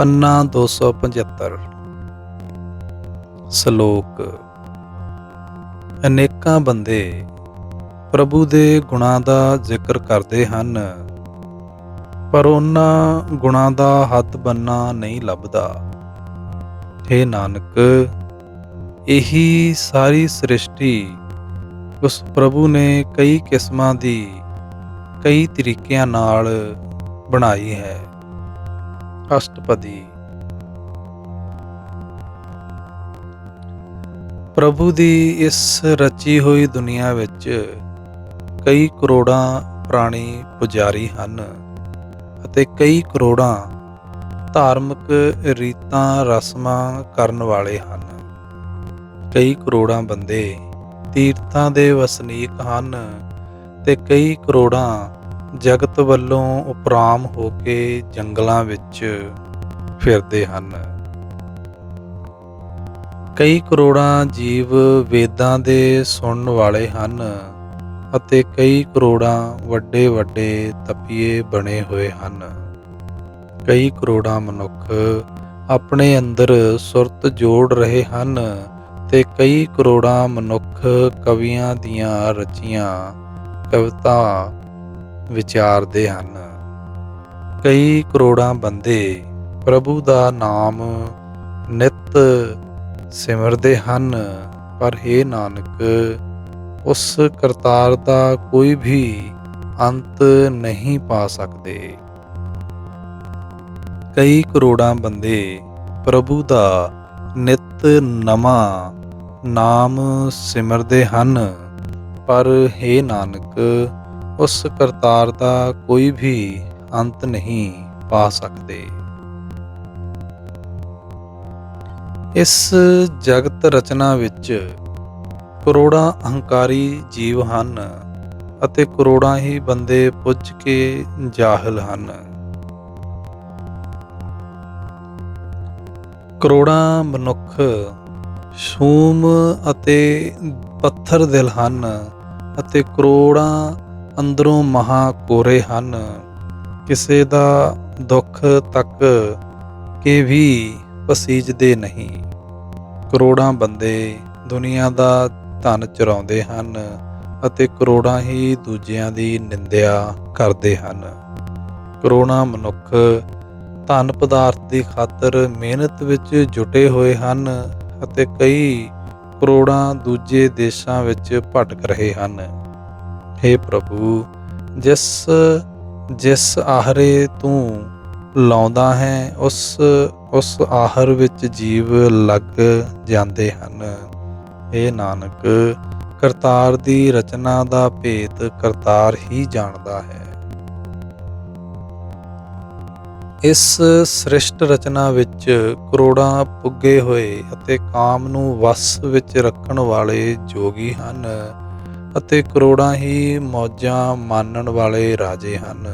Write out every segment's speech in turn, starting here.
ਪੰਨਾ 275 ਸ਼ਲੋਕ, ਅਨੇਕਾਂ ਬੰਦੇ ਪ੍ਰਭੂ ਦੇ ਗੁਣਾਂ ਦਾ ਜ਼ਿਕਰ ਕਰਦੇ ਹਨ, ਪਰ ਉਹਨਾਂ ਗੁਣਾਂ ਦਾ ਹੱਥ ਬੰਨਾ ਨਹੀਂ ਲੱਭਦਾ। हे ਨਾਨਕ, ਇਹੀ ਸਾਰੀ ਸ੍ਰਿਸ਼ਟੀ ਉਸ ਪ੍ਰਭੂ ਨੇ ਕਈ ਕਿਸਮਾਂ ਦੀ, ਕਈ ਤਰੀਕਿਆਂ ਨਾਲ ਬਣਾਈ ਹੈ। ਅਸ਼ਟਪਦੀ ਪ੍ਰਭੂ ਦੀ ਇਸ ਰਚੀ ਹੋਈ ਦੁਨੀਆ ਵਿੱਚ ਕਈ ਕਰੋੜਾਂ ਪ੍ਰਾਣੀ ਪੁਜਾਰੀ ਹਨ ਅਤੇ ਕਈ ਕਰੋੜਾਂ ਧਾਰਮਿਕ ਰੀਤਾਂ ਰਸਮਾਂ ਕਰਨ ਵਾਲੇ ਹਨ ਕਈ ਕਰੋੜਾਂ ਬੰਦੇ ਤੀਰਥਾਂ ਦੇ ਵਸਨੀਕ ਹਨ ਤੇ ਕਈ ਕਰੋੜਾਂ ਜਗਤ ਵੱਲੋਂ ਉਪਰਾਮ ਹੋ ਕੇ ਜੰਗਲਾਂ ਵਿੱਚ ਫਿਰਦੇ ਹਨ। ਕਈ ਕਰੋੜਾਂ ਜੀਵ ਵੇਦਾਂ ਦੇ ਸੁਣਨ ਵਾਲੇ ਹਨ ਅਤੇ ਕਈ ਕਰੋੜਾਂ ਵੱਡੇ ਵੱਡੇ ਤਪੀਏ ਬਣੇ ਹੋਏ ਹਨ। ਕਈ ਕਰੋੜਾਂ ਮਨੁੱਖ ਆਪਣੇ ਅੰਦਰ ਸੁਰਤ ਜੋੜ ਰਹੇ ਹਨ ਤੇ ਕਈ ਕਰੋੜਾਂ ਮਨੁੱਖ ਕਵੀਆਂ ਦੀਆਂ ਰਚੀਆਂ ਕਵਿਤਾ ਵਿਚਾਰਦੇ ਹਨ। ਕਈ ਕਰੋੜਾਂ ਬੰਦੇ ਪ੍ਰਭੂ ਦਾ ਨਾਮ ਨਿਤ ਸਿਮਰਦੇ ਹਨ, ਪਰ हे ਨਾਨਕ, ਉਸ ਕਰਤਾਰ ਦਾ ਕੋਈ ਵੀ ਅੰਤ ਨਹੀਂ ਪਾ ਸਕਦੇ। ਕਈ ਕਰੋੜਾਂ ਬੰਦੇ ਪ੍ਰਭੂ ਦਾ ਨਿਤ ਨਵਾਂ ਨਾਮ ਸਿਮਰਦੇ ਹਨ, ਪਰ हे ਨਾਨਕ ਉਸ ਕਰਤਾਰ ਦਾ ਕੋਈ ਵੀ ਅੰਤ ਨਹੀਂ ਪਾ ਸਕਦੇ। ਇਸ ਜਗਤ ਰਚਨਾ ਵਿੱਚ ਕਰੋੜਾਂ ਅਹੰਕਾਰੀ ਜੀਵ ਹਨ ਅਤੇ ਕਰੋੜਾਂ ਹੀ ਬੰਦੇ ਪੁੱਜ ਕੇ ਜਾਹਲ ਹਨ। ਕਰੋੜਾਂ ਮਨੁੱਖ ਸ਼ੂਮ ਅਤੇ ਪੱਥਰ ਦਿਲ ਹਨ ਅਤੇ ਕਰੋੜਾਂ ਅੰਦਰੋਂ ਮਹਾ ਕੋਰੇ ਹਨ। ਕਿਸੇ ਦਾ ਦੁੱਖ ਤੱਕ ਕੇ ਵੀ ਪਸੀਜਦੇ ਨਹੀਂ। ਕਰੋੜਾਂ ਬੰਦੇ ਦੁਨੀਆ ਦਾ ਧਨ ਚੁਰਾਉਂਦੇ ਹਨ ਅਤੇ ਕਰੋੜਾਂ ਹੀ ਦੂਜਿਆਂ ਦੀ ਨਿੰਦਿਆ ਕਰਦੇ ਹਨ। ਕਰੋੜਾਂ ਮਨੁੱਖ ਧਨ ਪਦਾਰਥ ਦੀ ਖਾਤਰ ਮਿਹਨਤ ਵਿੱਚ ਜੁਟੇ ਹੋਏ ਹਨ ਅਤੇ ਕਈ ਕਰੋੜਾਂ ਦੂਜੇ ਦੇਸ਼ਾਂ ਵਿੱਚ ਭਟਕ ਰਹੇ ਹਨ। हे ਪ੍ਰਭੂ, ਜਿਸ ਜਿਸ ਆਹਰੇ ਤੂੰ ਲਾਉਂਦਾ ਹੈ, ਉਸ ਉਸ ਆਹਰ ਵਿੱਚ ਜੀਵ ਲੱਗ ਜਾਂਦੇ ਹਨ। ਇਹ ਨਾਨਕ, ਕਰਤਾਰ ਦੀ ਰਚਨਾ ਦਾ ਭੇਤ ਕਰਤਾਰ ਹੀ ਜਾਣਦਾ ਹੈ। ਇਸ ਸ੍ਰਿਸ਼ਟ ਰਚਨਾ ਵਿੱਚ ਕਰੋੜਾਂ ਪੁੱਗੇ ਹੋਏ ਅਤੇ ਕਾਮ ਨੂੰ ਵਸ ਵਿੱਚ ਰੱਖਣ ਵਾਲੇ ਜੋਗੀ ਹਨ। ਅਤੇ ਕਰੋੜਾਂ ਹੀ ਮੌਜਾਂ ਮਾਨਣ ਵਾਲੇ ਰਾਜੇ ਹਨ।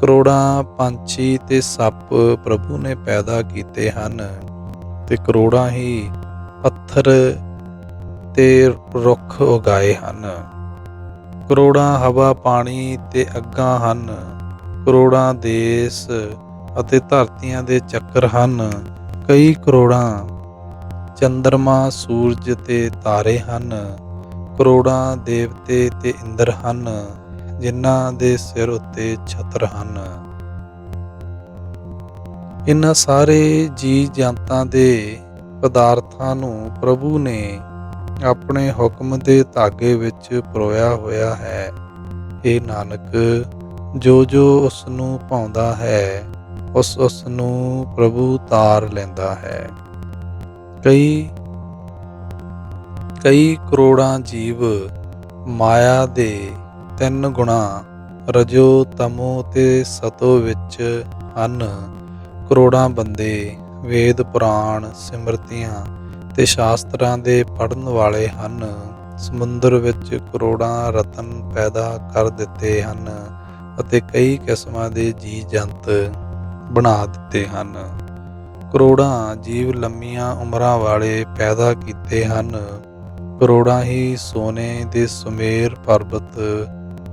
ਕਰੋੜਾਂ ਪੰਛੀ ਤੇ ਸੱਪ ਪ੍ਰਭੂ ਨੇ ਪੈਦਾ ਕੀਤੇ ਹਨ ਤੇ ਕਰੋੜਾਂ ਹੀ ਪੱਥਰ ਤੇ ਰੁੱਖ ਉਗਾਏ ਹਨ। ਕਰੋੜਾਂ ਹਵਾ, ਪਾਣੀ ਤੇ ਅੱਗਾਂ ਹਨ। ਕਰੋੜਾਂ ਦੇਸ਼ ਅਤੇ ਧਰਤੀਆਂ ਦੇ ਚੱਕਰ ਹਨ। ਕਈ ਕਰੋੜਾਂ ਚੰਦਰਮਾ, ਸੂਰਜ ਤੇ ਤਾਰੇ ਹਨ। ਕਰੋੜਾਂ ਦੇਵਤੇ ਤੇ ਇੰਦਰ ਹਨ, ਜਿਨ੍ਹਾਂ ਦੇ ਸਿਰ ਉੱਤੇ ਛਤਰ ਹਨ। ਇਨ੍ਹਾਂ ਸਾਰੇ ਜੀ ਜੰਤਾਂ ਦੇ ਪਦਾਰਥਾਂ ਨੂੰ ਪ੍ਰਭੂ ਨੇ ਆਪਣੇ ਹੁਕਮ ਦੇ ਧਾਗੇ ਵਿੱਚ ਪਰੋਇਆ ਹੋਇਆ ਹੈ। ਇਹ ਨਾਨਕ ਜੋ ਜੋ ਉਸ ਨੂੰ ਪਾਉਂਦਾ ਹੈ ਉਸ ਉਸ ਨੂੰ ਪ੍ਰਭੂ ਤਾਰ ਲੈਂਦਾ ਹੈ। ਕਈ ਕਈ ਕਰੋੜਾਂ ਜੀਵ ਮਾਇਆ ਦੇ ਤਿੰਨ ਗੁਣਾ ਰਜੋ ਤਮੋ ਤੇ ਸਤੋ ਵਿੱਚ ਹਨ। ਕਰੋੜਾਂ ਬੰਦੇ ਵੇਦ, ਪੁਰਾਣ, ਸਿਮਰਤੀਆਂ ਤੇ ਸ਼ਾਸਤਰਾਂ ਦੇ ਪੜਨ ਵਾਲੇ ਹਨ। ਸਮੁੰਦਰ ਵਿੱਚ ਕਰੋੜਾਂ ਰਤਨ ਪੈਦਾ ਕਰ ਦਿੱਤੇ ਹਨ ਅਤੇ ਕਈ ਕਿਸਮਾਂ ਦੇ ਜੀਵ ਜੰਤ ਬਣਾ ਦਿੱਤੇ ਹਨ। ਕਰੋੜਾਂ ਜੀਵ ਲੰਮੀਆਂ ਉਮਰਾਂ ਵਾਲੇ ਪੈਦਾ ਕੀਤੇ ਹਨ। ਕਰੋੜਾਂ ਹੀ ਸੋਨੇ ਦੇ ਸੁਮੇਰ ਪਰਬਤ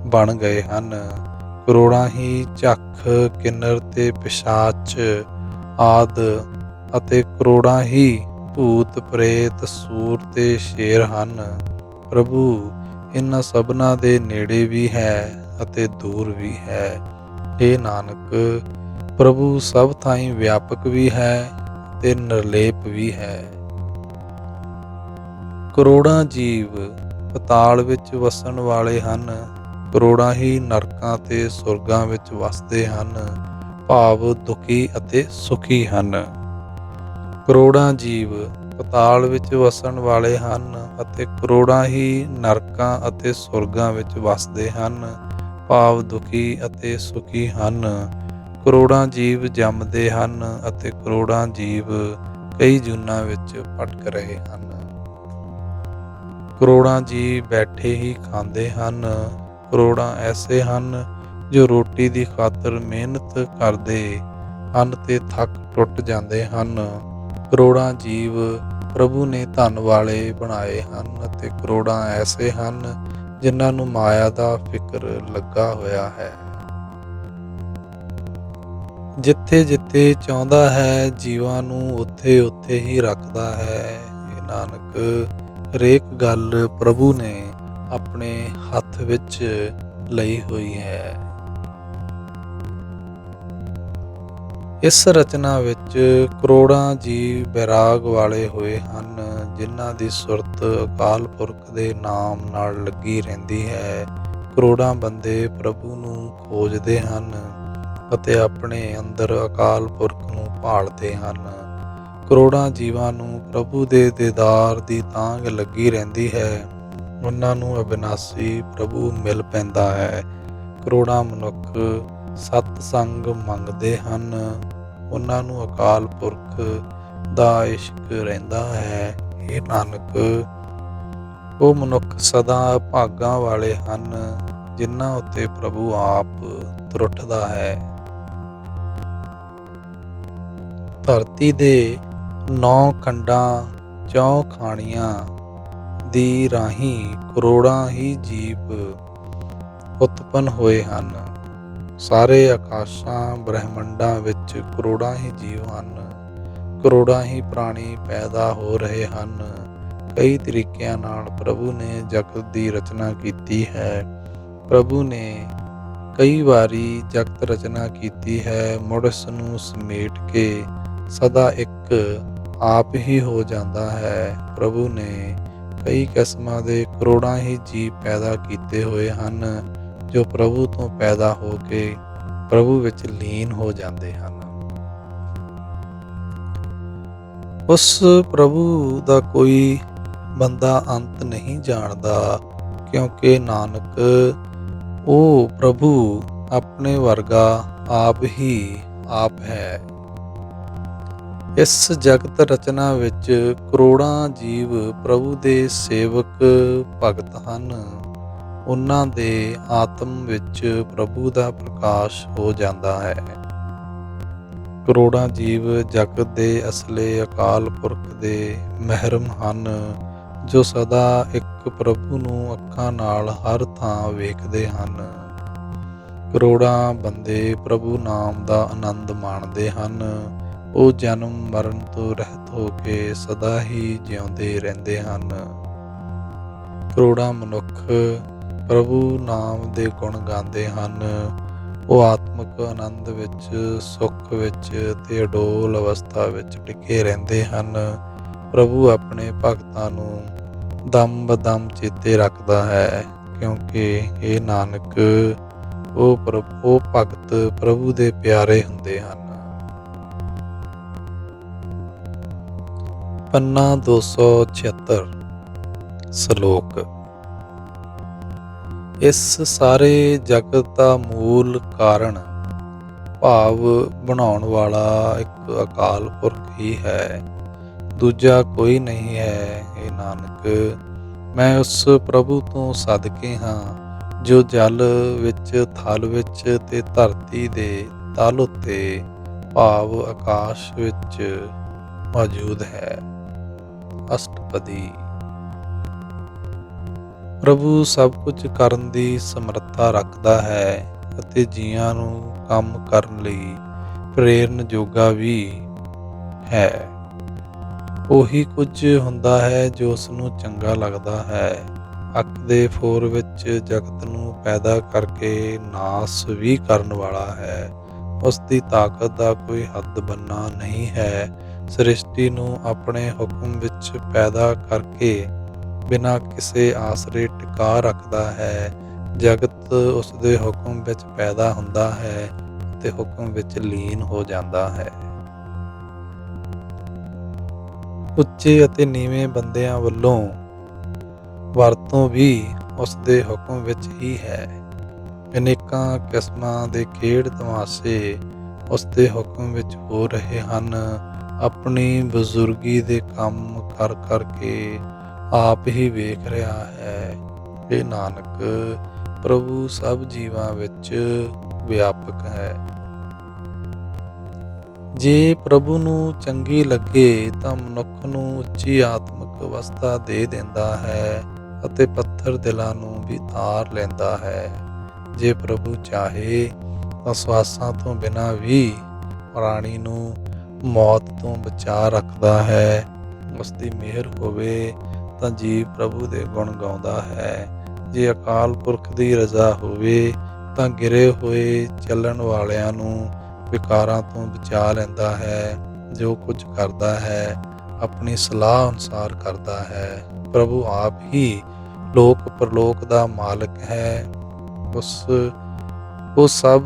ਬਣ ਗਏ ਹਨ। ਕਰੋੜਾਂ ਹੀ ਝੱਖ, ਕਿੰਨਰ ਤੇ ਪਿਸ਼ਾਚ ਆਦ ਅਤੇ ਕਰੋੜਾਂ ਹੀ ਭੂਤ ਪ੍ਰੇਤ ਸੂਰ ਤੇ ਸ਼ੇਰ ਹਨ। ਪ੍ਰਭੂ, ਇਹਨਾਂ ਸਭਨਾਂ ਦੇ ਨੇੜੇ ਵੀ ਹੈ ਅਤੇ ਦੂਰ ਵੀ ਹੈ। ਇਹ ਨਾਨਕ, ਪ੍ਰਭੂ ਸਭ ਥਾਈਂ ਵਿਆਪਕ ਵੀ ਹੈ ਤੇ ਨਿਰਲੇਪ ਵੀ ਹੈ। ਕਰੋੜਾਂ ਜੀਵ ਪਤਾਲ ਵਿੱਚ ਵਸਣ ਵਾਲੇ ਹਨ, ਕਰੋੜਾਂ ਹੀ ਨਰਕਾਂ ਤੇ ਸੁਰਗਾਂ ਵਿੱਚ ਵਸਦੇ ਹਨ, ਭਾਵ ਦੁਖੀ ਅਤੇ ਸੁਖੀ ਹਨ। ਕਰੋੜਾਂ ਜੀਵ ਪਤਾਲ ਵਿੱਚ ਵਸਣ ਵਾਲੇ ਹਨ ਅਤੇ ਕਰੋੜਾਂ ਹੀ ਨਰਕਾਂ ਅਤੇ ਸੁਰਗਾਂ ਵਿੱਚ ਵਸਦੇ ਹਨ, ਭਾਵ ਦੁਖੀ ਅਤੇ ਸੁਖੀ ਹਨ। ਕਰੋੜਾਂ ਜੀਵ ਜੰਮਦੇ ਹਨ ਅਤੇ ਕਰੋੜਾਂ ਜੀਵ ਕਈ ਜੂਨਾਂ ਵਿੱਚ ਭਟਕ ਰਹੇ ਹਨ। ਕਰੋੜਾਂ ਜੀ ਬੈਠੇ ਹੀ ਖਾਂਦੇ ਹਨ, ਕਰੋੜਾਂ ਐਸੇ ਹਨ ਜੋ ਰੋਟੀ ਦੀ ਖਾਤਰ ਮਿਹਨਤ ਕਰਦੇ ਹਨ ਤੇ ਥੱਕ ਟੁੱਟ ਜਾਂਦੇ ਹਨ। ਕਰੋੜਾਂ ਜੀਵ ਪ੍ਰਭੂ ਨੇ ਧਨ ਵਾਲੇ ਬਣਾਏ ਹਨ ਅਤੇ ਕਰੋੜਾਂ ਐਸੇ ਹਨ ਜਿਨ੍ਹਾਂ ਨੂੰ ਮਾਇਆ ਦਾ ਫਿਕਰ ਲੱਗਾ ਹੋਇਆ ਹੈ। ਜਿੱਥੇ ਜਿੱਥੇ ਚਾਹੁੰਦਾ ਹੈ ਜੀਵਾਂ ਨੂੰ, ਉੱਥੇ ਉੱਥੇ ਹੀ ਰੱਖਦਾ ਹੈ। ਇਹ ਨਾਨਕ ਹਰੇਕ ਗੱਲ ਪ੍ਰਭੂ ਨੇ ਆਪਣੇ ਹੱਥ ਵਿੱਚ ਲਈ ਹੋਈ ਹੈ। ਇਸ ਰਚਨਾ ਵਿੱਚ ਕਰੋੜਾਂ ਜੀਵ ਬੈਰਾਗ ਵਾਲੇ ਹੋਏ ਹਨ, ਜਿਨ੍ਹਾਂ ਦੀ ਸੁਰਤ ਅਕਾਲ ਪੁਰਖ ਦੇ ਨਾਮ ਨਾਲ ਲੱਗੀ ਰਹਿੰਦੀ ਹੈ। ਕਰੋੜਾਂ ਬੰਦੇ ਪ੍ਰਭੂ ਨੂੰ ਖੋਜਦੇ ਹਨ ਅਤੇ ਆਪਣੇ ਅੰਦਰ ਅਕਾਲ ਪੁਰਖ ਨੂੰ ਭਾਲਦੇ ਹਨ। ਕਰੋੜਾਂ ਜੀਵਾਂ ਨੂੰ ਪ੍ਰਭੂ ਦੇ ਦੀਦਾਰ ਦੀ ਤਾਂਘ ਲੱਗੀ ਰਹਿੰਦੀ ਹੈ। ਉਹਨਾਂ ਨੂੰ ਅਬਿਨਾਸੀ ਪ੍ਰਭੂ ਮਿਲ ਪੈਂਦਾ ਹੈ। ਕਰੋੜਾਂ ਮਨੁੱਖ ਸਤ ਸੰਗ ਮੰਗਦੇ ਹਨ। ਉਹਨਾਂ ਨੂੰ ਅਕਾਲ ਪੁਰਖ ਦਾ ਇਸ਼ਕ ਰਹਿੰਦਾ ਹੈ। ਇਹ ਨਾਨਕ, ਉਹ ਮਨੁੱਖ ਸਦਾ ਭਾਗਾਂ ਵਾਲੇ ਹਨ, ਜਿਨ੍ਹਾਂ ਉੱਤੇ ਪ੍ਰਭੂ ਆਪ ਤਰੁੱਟਦਾ ਹੈ। ਧਰਤੀ ਦੇ ਨੌ ਖੰਡਾਂ ਚੌ ਖਾਣੀਆਂ ਦੀ ਰਾਹੀਂ ਕਰੋੜਾਂ ਹੀ ਜੀਵ ਉਤਪਨ ਹੋਏ ਹਨ। ਸਾਰੇ ਆਕਾਸ਼ਾਂ ਬ੍ਰਹਿਮੰਡਾਂ ਵਿੱਚ ਕਰੋੜਾਂ ਹੀ ਜੀਵ ਹਨ। ਕਰੋੜਾਂ ਹੀ ਪ੍ਰਾਣੀ ਪੈਦਾ ਹੋ ਰਹੇ ਹਨ। ਕਈ ਤਰੀਕਿਆਂ ਨਾਲ ਪ੍ਰਭੂ ਨੇ ਜਗਤ ਦੀ ਰਚਨਾ ਕੀਤੀ ਹੈ। ਪ੍ਰਭੂ ਨੇ ਕਈ ਵਾਰੀ ਜਗਤ ਰਚਨਾ ਕੀਤੀ ਹੈ। ਮੁੜ ਇਸ ਨੂੰ ਸਮੇਟ ਕੇ ਸਦਾ ਇੱਕ ਆਪ ਹੀ ਹੋ ਜਾਂਦਾ ਹੈ। ਪ੍ਰਭੂ ਨੇ ਕਈ ਕਿਸਮਾਂ ਦੇ ਕਰੋੜਾਂ ਹੀ ਜੀਵ ਪੈਦਾ ਕੀਤੇ ਹੋਏ ਹਨ, ਜੋ ਪ੍ਰਭੂ ਤੋਂ ਪੈਦਾ ਹੋ ਕੇ ਪ੍ਰਭੂ ਵਿੱਚ ਲੀਨ ਹੋ ਜਾਂਦੇ ਹਨ। ਉਸ ਪ੍ਰਭੂ ਦਾ ਕੋਈ ਬੰਦਾ ਅੰਤ ਨਹੀਂ ਜਾਣਦਾ, ਕਿਉਂਕਿ ਨਾਨਕ ਉਹ ਪ੍ਰਭੂ ਆਪਣੇ ਵਰਗਾ ਆਪ ਹੀ ਆਪ ਹੈ। ਇਸ ਜਗਤ ਰਚਨਾ ਵਿੱਚ ਕਰੋੜਾਂ ਜੀਵ ਪ੍ਰਭੂ ਦੇ ਸੇਵਕ ਭਗਤ ਹਨ। ਉਹਨਾਂ ਦੇ ਆਤਮ ਵਿੱਚ ਪ੍ਰਭੂ ਦਾ ਪ੍ਰਕਾਸ਼ ਹੋ ਜਾਂਦਾ ਹੈ। ਕਰੋੜਾਂ ਜੀਵ ਜਗਤ ਦੇ ਅਸਲੇ ਅਕਾਲ ਪੁਰਖ ਦੇ ਮਹਿਰਮ ਹਨ, ਜੋ ਸਦਾ ਇੱਕ ਪ੍ਰਭੂ ਨੂੰ ਅੱਖਾਂ ਨਾਲ ਹਰ ਥਾਂ ਵੇਖਦੇ ਹਨ। ਕਰੋੜਾਂ ਬੰਦੇ ਪ੍ਰਭੂ ਨਾਮ ਦਾ ਆਨੰਦ ਮਾਣਦੇ ਹਨ। ਉਹ ਜਨਮ ਮਰਨ ਤੋਂ ਰਹਿਤ ਹੋ ਕੇ ਸਦਾ ਹੀ ਜਿਉਂਦੇ ਰਹਿੰਦੇ ਹਨ। ਕਰੋੜਾਂ ਮਨੁੱਖ ਪ੍ਰਭੂ ਨਾਮ ਦੇ ਗੁਣ ਗਾਉਂਦੇ ਹਨ। ਉਹ ਆਤਮਿਕ ਆਨੰਦ ਵਿੱਚ, ਸੁੱਖ ਵਿੱਚ ਤੇ ਅਡੋਲ ਅਵਸਥਾ ਵਿੱਚ ਟਿਕੇ ਰਹਿੰਦੇ ਹਨ। ਪ੍ਰਭੂ ਆਪਣੇ ਭਗਤਾਂ ਨੂੰ ਦਮ ਬਦਮ ਚੇਤੇ ਰੱਖਦਾ ਹੈ, ਕਿਉਂਕਿ ਇਹ ਨਾਨਕ, ਉਹ ਪ੍ਰਭ, ਉਹ ਭਗਤ ਪ੍ਰਭੂ ਦੇ ਪਿਆਰੇ ਹੁੰਦੇ ਹਨ। ਪੰਨਾ 276 ਸ਼ਲੋਕ। ਇਸ ਸਾਰੇ ਜਗਤ ਦਾ ਮੂਲ ਕਾਰਨ ਭਾਵ ਬਣਾਉਣ ਵਾਲਾ ਇੱਕ ਅਕਾਲ ਪੁਰਖ ਹੀ ਹੈ। ਦੂਜਾ ਕੋਈ ਨਹੀਂ ਹੈ ਇਹ ਨਾਨਕ। ਮੈਂ ਉਸ ਪ੍ਰਭੂ ਤੋਂ ਸਦਕੇ ਹਾਂ, ਜੋ ਜਲ ਵਿੱਚ, ਥਲ ਵਿੱਚ ਤੇ ਧਰਤੀ ਦੇ ਤਲ ਉੱਤੇ ਭਾਵ ਆਕਾਸ਼ ਵਿੱਚ ਮੌਜੂਦ ਹੈ। ਅਸ਼ਟਪਦੀ। ਪ੍ਰਭੂ ਸਭ ਕੁਝ ਕਰਨ ਦੀ ਸਮਰੱਥਾ ਰੱਖਦਾ ਹੈ ਅਤੇ ਜੀਆਂ ਨੂੰ ਕੰਮ ਕਰਨ ਲਈ ਪ੍ਰੇਰਨ ਜੋਗਾ ਵੀ ਹੈ। ਉਹੀ ਕੁਝ ਹੁੰਦਾ ਹੈ ਜੋ ਉਸ ਨੂੰ ਚੰਗਾ ਲੱਗਦਾ ਹੈ। ਅੱਖ ਦੇ ਫੋਰ ਵਿੱਚ ਜਗਤ ਨੂੰ ਪੈਦਾ ਕਰਕੇ ਨਾਸ ਵੀ ਕਰਨ ਵਾਲਾ ਹੈ। ਉਸ ਦੀ ਤਾਕਤ ਦਾ ਕੋਈ ਹੱਦ ਬੰਨਾ ਨਹੀਂ ਹੈ। ਸ੍ਰਿਸ਼ਟੀ ਨੂੰ ਆਪਣੇ ਹੁਕਮ ਵਿੱਚ ਪੈਦਾ ਕਰਕੇ ਬਿਨਾਂ ਕਿਸੇ ਆਸਰੇ ਟਿਕਾ ਰੱਖਦਾ ਹੈ। ਜਗਤ ਉਸ ਦੇ ਹੁਕਮ ਵਿੱਚ ਪੈਦਾ ਹੁੰਦਾ ਹੈ ਤੇ ਹੁਕਮ ਵਿੱਚ ਲੀਨ ਹੋ ਜਾਂਦਾ ਹੈ। ਉੱਚੇ ਅਤੇ ਨੀਵੇਂ ਬੰਦਿਆਂ ਵੱਲੋਂ ਵਰਤੋਂ ਵੀ ਉਸ ਦੇ ਹੁਕਮ ਵਿੱਚ ਹੀ ਹੈ। ਅਨੇਕਾਂ ਕਿਸਮਾਂ ਦੇ ਖੇਡ ਤਮਾਸ਼ੇ ਉਸ ਦੇ ਹੁਕਮ ਵਿੱਚ ਹੋ ਰਹੇ ਹਨ। ਆਪਣੀ ਬਜ਼ੁਰਗੀ ਦੇ ਕੰਮ ਕਰ ਕਰਕੇ ਆਪ ਹੀ ਵੇਖ ਰਿਹਾ ਹੈ ਇਹ ਨਾਨਕ ਪ੍ਰਭੂ ਸਭ ਜੀਵਾਂ ਵਿੱਚ ਵਿਆਪਕ ਹੈ। ਜੇ ਪ੍ਰਭੂ ਨੂੰ ਚੰਗੀ ਲੱਗੇ ਤਾਂ ਮਨੁੱਖ ਨੂੰ ਉੱਚੀ ਆਤਮਿਕ ਅਵਸਥਾ ਦੇ ਦਿੰਦਾ ਹੈ ਅਤੇ ਪੱਥਰ ਦਿਲਾਂ ਨੂੰ ਵੀ ਤਾਰ ਲੈਂਦਾ ਹੈ। ਜੇ ਪ੍ਰਭੂ ਚਾਹੇ ਤਾਂ ਸਵਾਸਾਂ ਤੋਂ ਬਿਨਾਂ ਵੀ ਪ੍ਰਾਣੀ ਨੂੰ ਮੌਤ ਤੋਂ ਬਚਾ ਰੱਖਦਾ ਹੈ, ਉਸ ਦੀ ਮਿਹਰ ਹੋਵੇ ਤਾਂ ਜੀਵ ਪ੍ਰਭੂ ਦੇ ਗੁਣ ਗਾਉਂਦਾ ਹੈ। ਜੇ ਅਕਾਲ ਪੁਰਖ ਦੀ ਰਜ਼ਾ ਹੋਵੇ ਤਾਂ ਗਿਰੇ ਹੋਏ ਚੱਲਣ ਵਾਲਿਆਂ ਨੂੰ ਵਿਕਾਰਾਂ ਤੋਂ ਬਚਾ ਲੈਂਦਾ ਹੈ, ਜੋ ਕੁਝ ਕਰਦਾ ਹੈ, ਆਪਣੀ ਸਲਾਹ ਅਨੁਸਾਰ ਕਰਦਾ ਹੈ। ਪ੍ਰਭੂ ਆਪ ਹੀ ਲੋਕ ਪਰਲੋਕ ਦਾ ਮਾਲਕ ਹੈ। ਉਸ, ਉਹ ਸਭ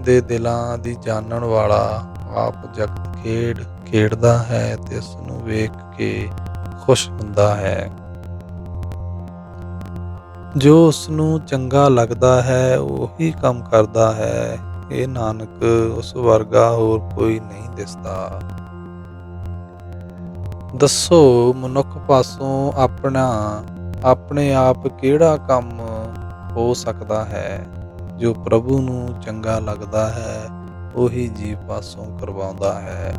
ਦੇ ਦਿਲਾਂ ਦੀ ਜਾਣਨ ਵਾਲਾ ਆਪ ਜਗਤ ਖੇਡ ਖੇਡਦਾ ਹੈ ਤੇ ਉਸ ਨੂੰ ਵੇਖ ਕੇ ਖੁਸ਼ ਹੁੰਦਾ ਹੈ। ਜੋ ਉਸ ਨੂੰ ਚੰਗਾ ਲੱਗਦਾ ਹੈ, ਉਹੀ ਕੰਮ ਕਰਦਾ ਹੈ। ਇਹ ਨਾਨਕ, ਉਸ ਵਰਗਾ ਹੋਰ ਕੋਈ ਨਹੀਂ ਦਿਸਦਾ। ਦੱਸੋ, ਮਨੁੱਖ ਪਾਸੋਂ ਆਪਣਾ, ਆਪਣੇ ਆਪ ਕਿਹੜਾ ਕੰਮ ਹੋ ਸਕਦਾ ਹੈ, ਜੋ ਪ੍ਰਭੂ ਨੂੰ ਚੰਗਾ ਲੱਗਦਾ ਹੈ? ਉਹੀ ਜੀਵ ਪਾਸੋਂ ਕਰਵਾਉਂਦਾ ਹੈ।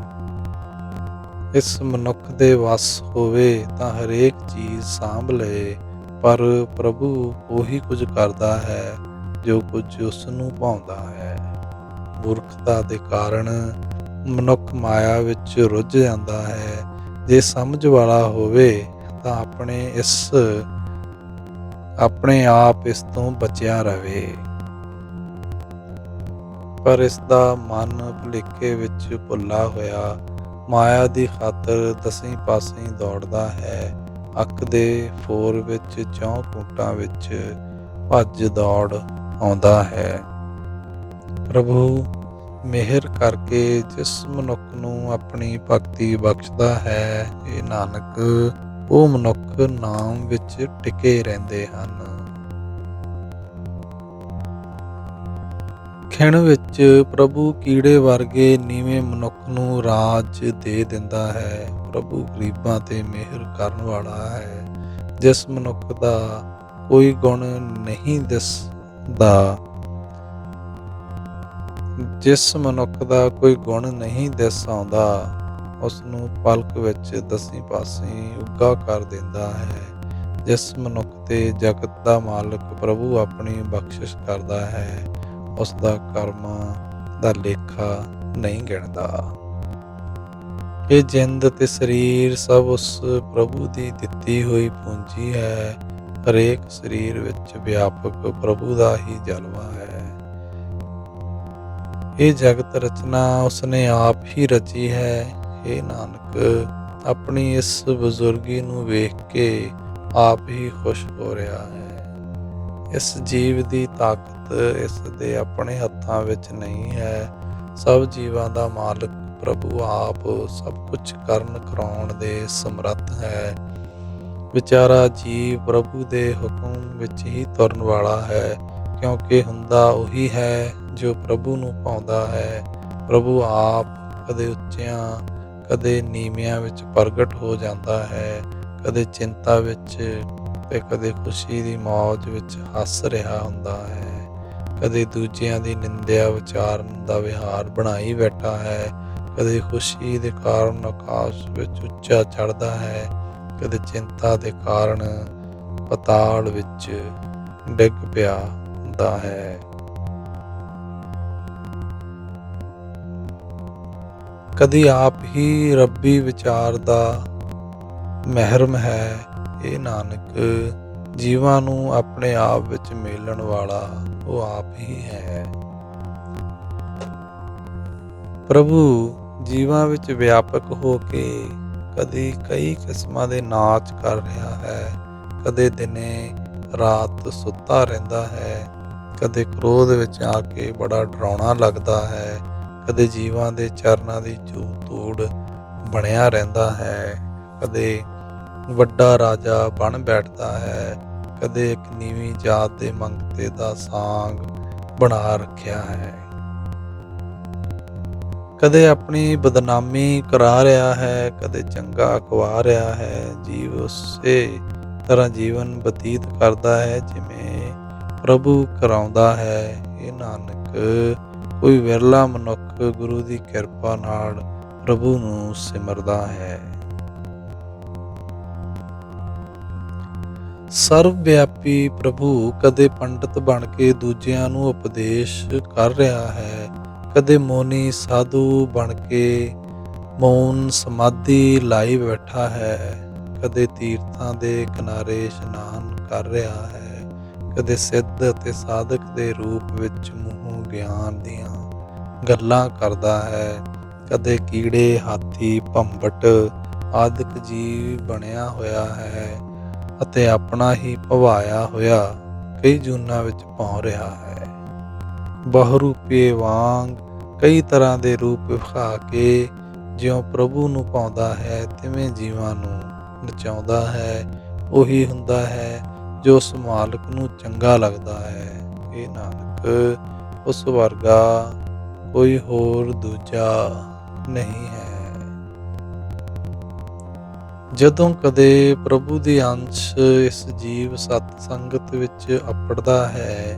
ਇਸ ਮਨੁੱਖ ਦੇ ਵਸ ਹੋਵੇ ਤਾਂ ਹਰੇਕ ਚੀਜ਼ ਸਾਂਭ ਲਏ ਪਰ ਪ੍ਰਭੂ ਉਹੀ ਕੁਝ ਕਰਦਾ ਹੈ ਜੋ ਕੁਝ ਉਸ ਨੂੰ ਭਾਉਂਦਾ ਹੈ। ਮੂਰਖਤਾ ਦੇ ਕਾਰਨ ਮਨੁੱਖ ਮਾਇਆ ਵਿੱਚ ਰੁੱਝ ਜਾਂਦਾ ਹੈ। ਜੇ ਸਮਝ ਵਾਲਾ ਹੋਵੇ ਤਾਂ ਆਪਣੇ ਇਸ, ਆਪਣੇ ਆਪ ਇਸ ਤੋਂ ਬਚਿਆ ਰਹੇ ਪਰ ਇਸ ਦਾ ਮਨ ਭੁਲੇਖੇ ਵਿੱਚ ਭੁੱਲਾ ਹੋਇਆ, ਮਾਇਆ ਦੀ ਖਾਤਰ ਦਸੀਂ ਪਾਸੇ ਦੌੜਦਾ ਹੈ। ਅੱਖ ਦੇ ਫੋਰ ਵਿੱਚ ਚੌਂ ਕੁੰਟਾਂ ਵਿੱਚ ਭੱਜ ਦੌੜ ਆਉਂਦਾ ਹੈ। ਪ੍ਰਭੂ, ਮਿਹਰ ਕਰਕੇ ਜਿਸ ਮਨੁੱਖ ਨੂੰ ਆਪਣੀ ਭਗਤੀ ਬਖਸ਼ਦਾ ਹੈ ਇਹ ਨਾਨਕ, ਉਹ ਮਨੁੱਖ ਨਾਮ ਵਿੱਚ ਟਿਕੇ ਰਹਿੰਦੇ ਹਨ। ਖਿਣ ਵਿੱਚ ਪ੍ਰਭੂ ਕੀੜੇ ਵਰਗੇ ਨੀਵੇਂ ਮਨੁੱਖ ਨੂੰ ਰਾਜ ਦੇ ਦਿੰਦਾ ਹੈ। ਪ੍ਰਭੂ ਗਰੀਬਾਂ ਤੇ ਮਿਹਰ ਕਰਨ ਵਾਲਾ ਹੈ। ਜਿਸ ਮਨੁੱਖ ਦਾ ਕੋਈ ਗੁਣ ਨਹੀਂ ਦਿਸਦਾ, ਜਿਸ ਮਨੁੱਖ ਦਾ ਕੋਈ ਗੁਣ ਨਹੀਂ ਦਿਸ ਆਉਂਦਾ ਉਸ ਨੂੰ ਪਲਕ ਵਿੱਚ ਦਸੀਂ ਪਾਸੇ ਉੱਗਾ ਕਰ ਦਿੰਦਾ ਹੈ। ਜਿਸ ਮਨੁੱਖ ਤੇ ਜਗਤ ਦਾ ਮਾਲਕ ਪ੍ਰਭੂ ਆਪਣੀ ਬਖਸ਼ਿਸ਼ ਕਰਦਾ ਹੈ। ਉਸ ਦਾ ਕਰਮ ਦਾ ਲੇਖਾ ਨਹੀਂ ਗਿਣਦਾ। ਇਹ ਜਿੰਦ ਤੇ ਸਰੀਰ ਸਭ ਉਸ ਪ੍ਰਭੂ ਦੀ ਦਿੱਤੀ ਹੋਈ ਪੂੰਜੀ ਹੈ। ਹਰੇਕ ਸਰੀਰ ਵਿੱਚ ਵਿਆਪਕ ਪ੍ਰਭੂ ਦਾ ਹੀ ਜਲਵਾ ਹੈ। ਇਹ ਜਗਤ ਰਚਨਾ ਉਸਨੇ ਆਪ ਹੀ ਰਚੀ ਹੈ। ਇਹ ਨਾਨਕ, ਆਪਣੀ ਇਸ ਬਜ਼ੁਰਗੀ ਨੂੰ ਵੇਖ ਕੇ ਆਪ ਹੀ ਖੁਸ਼ ਹੋ ਰਿਹਾ ਹੈ। ਇਸ ਜੀਵ ਦੀ ਤਾਕਤ ਇਸ ਦੇ ਆਪਣੇ ਹੱਥਾਂ ਵਿੱਚ ਨਹੀਂ ਹੈ। ਸਭ ਜੀਵਾਂ ਦਾ ਮਾਲਕ ਪ੍ਰਭੂ ਆਪ ਸਭ ਕੁਝ ਕਰਨ ਕਰਾਉਣ ਦੇ ਸਮਰੱਥ ਹੈ। ਵਿਚਾਰਾ ਜੀਵ ਪ੍ਰਭੂ ਦੇ ਹੁਕਮ ਵਿੱਚ ਹੀ ਤੁਰਨ ਵਾਲਾ ਹੈ, ਕਿਉਂਕਿ ਹੁੰਦਾ ਉਹੀ ਹੈ ਜੋ ਪ੍ਰਭੂ ਨੂੰ ਪਾਉਂਦਾ ਹੈ। ਪ੍ਰਭੂ ਆਪ ਕਦੇ ਉੱਚਿਆਂ, ਕਦੇ ਨੀਵਿਆਂ ਵਿੱਚ ਪ੍ਰਗਟ ਹੋ ਜਾਂਦਾ ਹੈ, ਕਦੇ ਚਿੰਤਾ ਵਿੱਚ ਤੇ ਕਦੇ ਖੁਸ਼ੀ ਦੀ ਮੌਜ ਵਿੱਚ ਹੱਸ ਰਿਹਾ ਹੁੰਦਾ ਹੈ। ਕਦੇ ਦੂਜਿਆਂ ਦੀ ਨਿੰਦਿਆ ਵਿਚਾਰਨ ਦਾ ਵਿਹਾਰ ਬਣਾਈ ਬੈਠਾ ਹੈ। ਕਦੇ ਖੁਸ਼ੀ ਦੇ ਕਾਰਨ ਆਕਾਸ਼ ਵਿੱਚ ਉੱਚਾ ਚੜਦਾ ਹੈ। ਕਦੇ ਚਿੰਤਾ ਦੇ ਕਾਰਨ ਪਤਾਲ ਵਿੱਚ ਡਿੱਗ ਪਿਆ ਹੁੰਦਾ ਹੈ। ਕਦੀ ਆਪ ਹੀ ਰੱਬੀ ਵਿਚਾਰ ਦਾ ਮਹਿਰਮ ਹੈ। ਇਹ ਨਾਨਕ, ਜੀਵਾਂ ਨੂੰ ਆਪਣੇ ਆਪ ਵਿੱਚ ਮੇਲਣ ਵਾਲਾ ਉਹ ਆਪ ਹੀ ਹੈ। ਪ੍ਰਭੂ, ਜੀਵਾਂ ਵਿੱਚ ਵਿਆਪਕ ਹੋ ਕੇ ਕਦੀ ਕਈ ਕਿਸਮਾਂ ਦੇ ਨਾਚ ਕਰ ਰਿਹਾ ਹੈ। ਕਦੇ ਦਿਨੇ ਰਾਤ ਸੁੱਤਾ ਰਹਿੰਦਾ ਹੈ। ਕਦੇ ਕ੍ਰੋਧ ਵਿੱਚ ਆ ਕੇ ਬੜਾ ਡਰਾਉਣਾ ਲੱਗਦਾ ਹੈ। ਕਦੇ ਜੀਵਾਂ ਦੇ ਚਰਨਾਂ ਦੀ ਚੂ ਧੂੜ ਬਣਿਆ ਰਹਿੰਦਾ ਹੈ। ਕਦੇ ਵੱਡਾ ਰਾਜਾ ਬਣ ਬੈਠਦਾ ਹੈ। ਕਦੇ ਇੱਕ ਨੀਵੀਂ ਜਾਤ ਦੇ ਮੰਗਤੇ ਦਾ ਸਾਂਗ ਬਣਾ ਰੱਖਿਆ ਹੈ। ਕਦੇ ਆਪਣੀ ਬਦਨਾਮੀ ਕਰਾ ਰਿਹਾ ਹੈ, ਕਦੇ ਚੰਗਾ ਖਵਾ ਰਿਹਾ ਹੈ। ਜੀਵ ਉਸੇ ਤਰ੍ਹਾਂ ਜੀਵਨ ਬਤੀਤ ਕਰਦਾ ਹੈ, ਜਿਵੇਂ ਪ੍ਰਭੂ ਕਰਾਉਂਦਾ ਹੈ। ਇਹ ਨਾਨਕ, ਕੋਈ ਵਿਰਲਾ ਮਨੁੱਖ ਗੁਰੂ ਦੀ ਕਿਰਪਾ ਨਾਲ ਪ੍ਰਭੂ ਨੂੰ ਸਿਮਰਦਾ ਹੈ। ਸਰਵ ਵਿਆਪੀ ਪ੍ਰਭੂ ਕਦੇ ਪੰਡਤ ਬਣ ਕੇ ਦੂਜਿਆਂ ਨੂੰ ਉਪਦੇਸ਼ ਕਰ ਰਿਹਾ ਹੈ, ਕਦੇ ਮੋਨੀ ਸਾਧੂ ਬਣ ਕੇ ਮੌਨ ਸਮਾਧੀ ਲਾਈ ਬੈਠਾ ਹੈ, ਕਦੇ ਤੀਰਥਾਂ ਦੇ ਕਿਨਾਰੇ ਇਸ਼ਨਾਨ ਕਰ ਰਿਹਾ ਹੈ, ਕਦੇ ਸਿੱਧ ਅਤੇ ਸਾਧਕ ਦੇ ਰੂਪ ਵਿੱਚ ਮੂੰਹ ਗਿਆਨ ਦੀਆਂ ਗੱਲਾਂ ਕਰਦਾ ਹੈ, ਕਦੇ ਕੀੜੇ, ਹਾਥੀ, ਭੰਬਟ ਆਦਿਕ ਜੀਵ ਬਣਿਆ ਹੋਇਆ ਹੈ। ਅਤੇ ਆਪਣਾ ਹੀ ਭਵਾਇਆ ਹੋਇਆ ਕਈ ਜੂਨਾਂ ਵਿੱਚ ਪਹੁ ਰਿਹਾ ਹੈ। ਬਹੁਰੂਪੀ ਵਾਂਗ ਕਈ ਤਰ੍ਹਾਂ ਦੇ ਰੂਪ ਵਿਖਾ ਕੇ ਜਿਉਂ ਪ੍ਰਭੂ ਨੂੰ ਪਾਉਂਦਾ ਹੈ, ਤਿਵੇਂ ਜੀਵਾਂ ਨੂੰ ਨਚਾਉਂਦਾ ਹੈ। ਉਹੀ ਹੁੰਦਾ ਹੈ ਜੋ ਉਸ ਮਾਲਕ ਨੂੰ ਚੰਗਾ ਲੱਗਦਾ ਹੈ। ਇਹ ਨਾਨਕ, ਉਸ ਵਰਗਾ ਕੋਈ ਹੋਰ ਦੂਜਾ ਨਹੀਂ ਹੈ। ਜਦੋਂ ਕਦੇ ਪ੍ਰਭੂ ਦੇ ਅੰਸ਼ ਇਸ ਜੀਵ ਸਤ ਸੰਗਤ ਵਿੱਚ ਅਪੜਦਾ ਹੈ,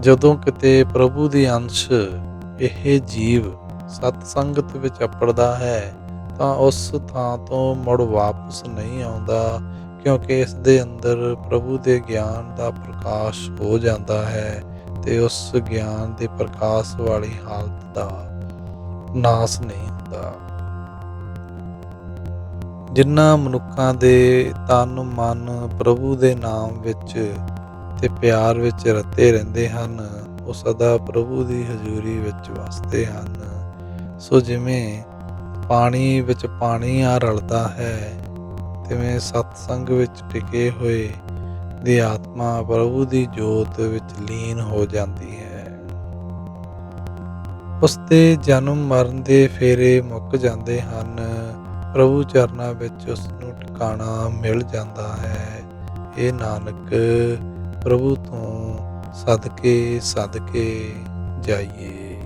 ਜਦੋਂ ਕਿਤੇ ਪ੍ਰਭੂ ਦੇ ਅੰਸ਼ ਇਹ ਜੀਵ ਸਤ ਸੰਗਤ ਵਿੱਚ ਅਪੜਦਾ ਹੈ, ਤਾਂ ਉਸ ਥਾਂ ਤੋਂ ਮੁੜ ਵਾਪਸ ਨਹੀਂ ਆਉਂਦਾ, ਕਿਉਂਕਿ ਇਸ ਦੇ ਅੰਦਰ ਪ੍ਰਭੂ ਦੇ ਗਿਆਨ ਦਾ ਪ੍ਰਕਾਸ਼ ਹੋ ਜਾਂਦਾ ਹੈ ਤੇ ਉਸ ਗਿਆਨ ਦੇ ਪ੍ਰਕਾਸ਼ ਵਾਲੀ ਹਾਲਤ ਦਾ ਨਾਸ ਨਹੀਂ ਹੁੰਦਾ। ਜਿਨ੍ਹਾਂ ਮਨੁੱਖਾਂ ਦੇ ਤਨ, ਮਨ ਪ੍ਰਭੂ ਦੇ ਨਾਮ ਵਿੱਚ ਤੇ ਪਿਆਰ ਵਿੱਚ ਰਤੇ ਰਹਿੰਦੇ ਹਨ, ਉਹ ਸਦਾ ਪ੍ਰਭੂ ਦੀ ਹਜ਼ੂਰੀ ਵਿੱਚ ਵਸਦੇ ਹਨ। ਸੋ ਜਿਵੇਂ ਪਾਣੀ ਵਿੱਚ ਪਾਣੀ ਆ ਰਲਦਾ ਹੈ, ਤਿਵੇਂ ਸਤਸੰਗ ਵਿੱਚ ਟਿਕੇ ਹੋਏ ਦੀ ਆਤਮਾ ਪ੍ਰਭੂ ਦੀ ਜੋਤ ਵਿੱਚ ਲੀਨ ਹੋ ਜਾਂਦੀ ਹੈ। ਉਸ ਦੇ ਜਨਮ ਮਰਨ ਦੇ ਫੇਰੇ ਮੁੱਕ ਜਾਂਦੇ ਹਨ। ਪ੍ਰਭੂ ਚਰਨਾਂ ਵਿੱਚ ਉਸ ਨੂੰ ਟਿਕਾਣਾ ਮਿਲ ਜਾਂਦਾ ਹੈ। ਇਹ ਨਾਨਕ, ਪ੍ਰਭੂ ਤੋਂ ਸਦਕੇ ਸਦਕੇ ਜਾਈਏ।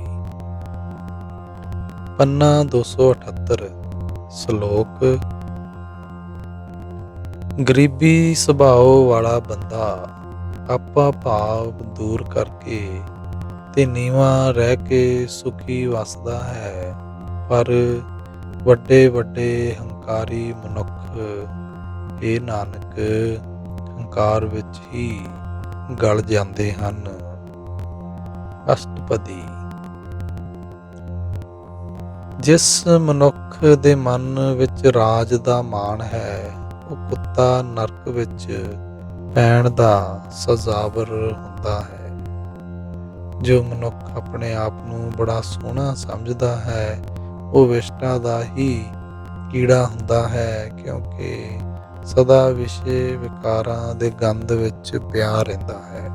ਪੰਨਾ 278 ਸ਼ਲੋਕ। ਗਰੀਬੀ ਸੁਭਾਅ ਵਾਲਾ ਬੰਦਾ ਆਪਾ ਭਾਵ ਦੂਰ ਕਰਕੇ ਤੇ ਨੀਵਾ ਰਹਿ ਕੇ ਸੁਖੀ ਵਸਦਾ ਹੈ। ਪਰ ਵੱਡੇ ਵੱਡੇ ਹੰਕਾਰੀ ਮਨੁੱਖ ਇਹ ਨਾਨਕ, ਹੰਕਾਰ ਵਿੱਚ ਹੀ ਗਲ ਜਾਂਦੇ ਹਨ। ਅਸ਼ਟਪਦੀ। ਜਿਸ ਮਨੁੱਖ ਦੇ ਮਨ ਵਿੱਚ ਰਾਜ ਦਾ ਮਾਣ ਹੈ, ਉਹ ਕੁੱਤਾ ਨਰਕ ਵਿੱਚ ਪੈਣ ਦਾ ਸਜ਼ਾਵਰ ਹੁੰਦਾ ਹੈ। ਜੋ ਮਨੁੱਖ ਆਪਣੇ ਆਪ ਨੂੰ ਬੜਾ ਸੋਹਣਾ ਸਮਝਦਾ ਹੈ ਉਹ ਵਿਸ਼ਟਾ ਦਾ ਹੀ ਕੀੜਾ ਹੁੰਦਾ ਹੈ ਕਿਉਂਕਿ ਸਦਾ ਵਿਸ਼ੇ ਵਿਕਾਰਾਂ ਦੇ ਗੰਧ ਵਿੱਚ ਪਿਆ ਰਹਿੰਦਾ ਹੈ।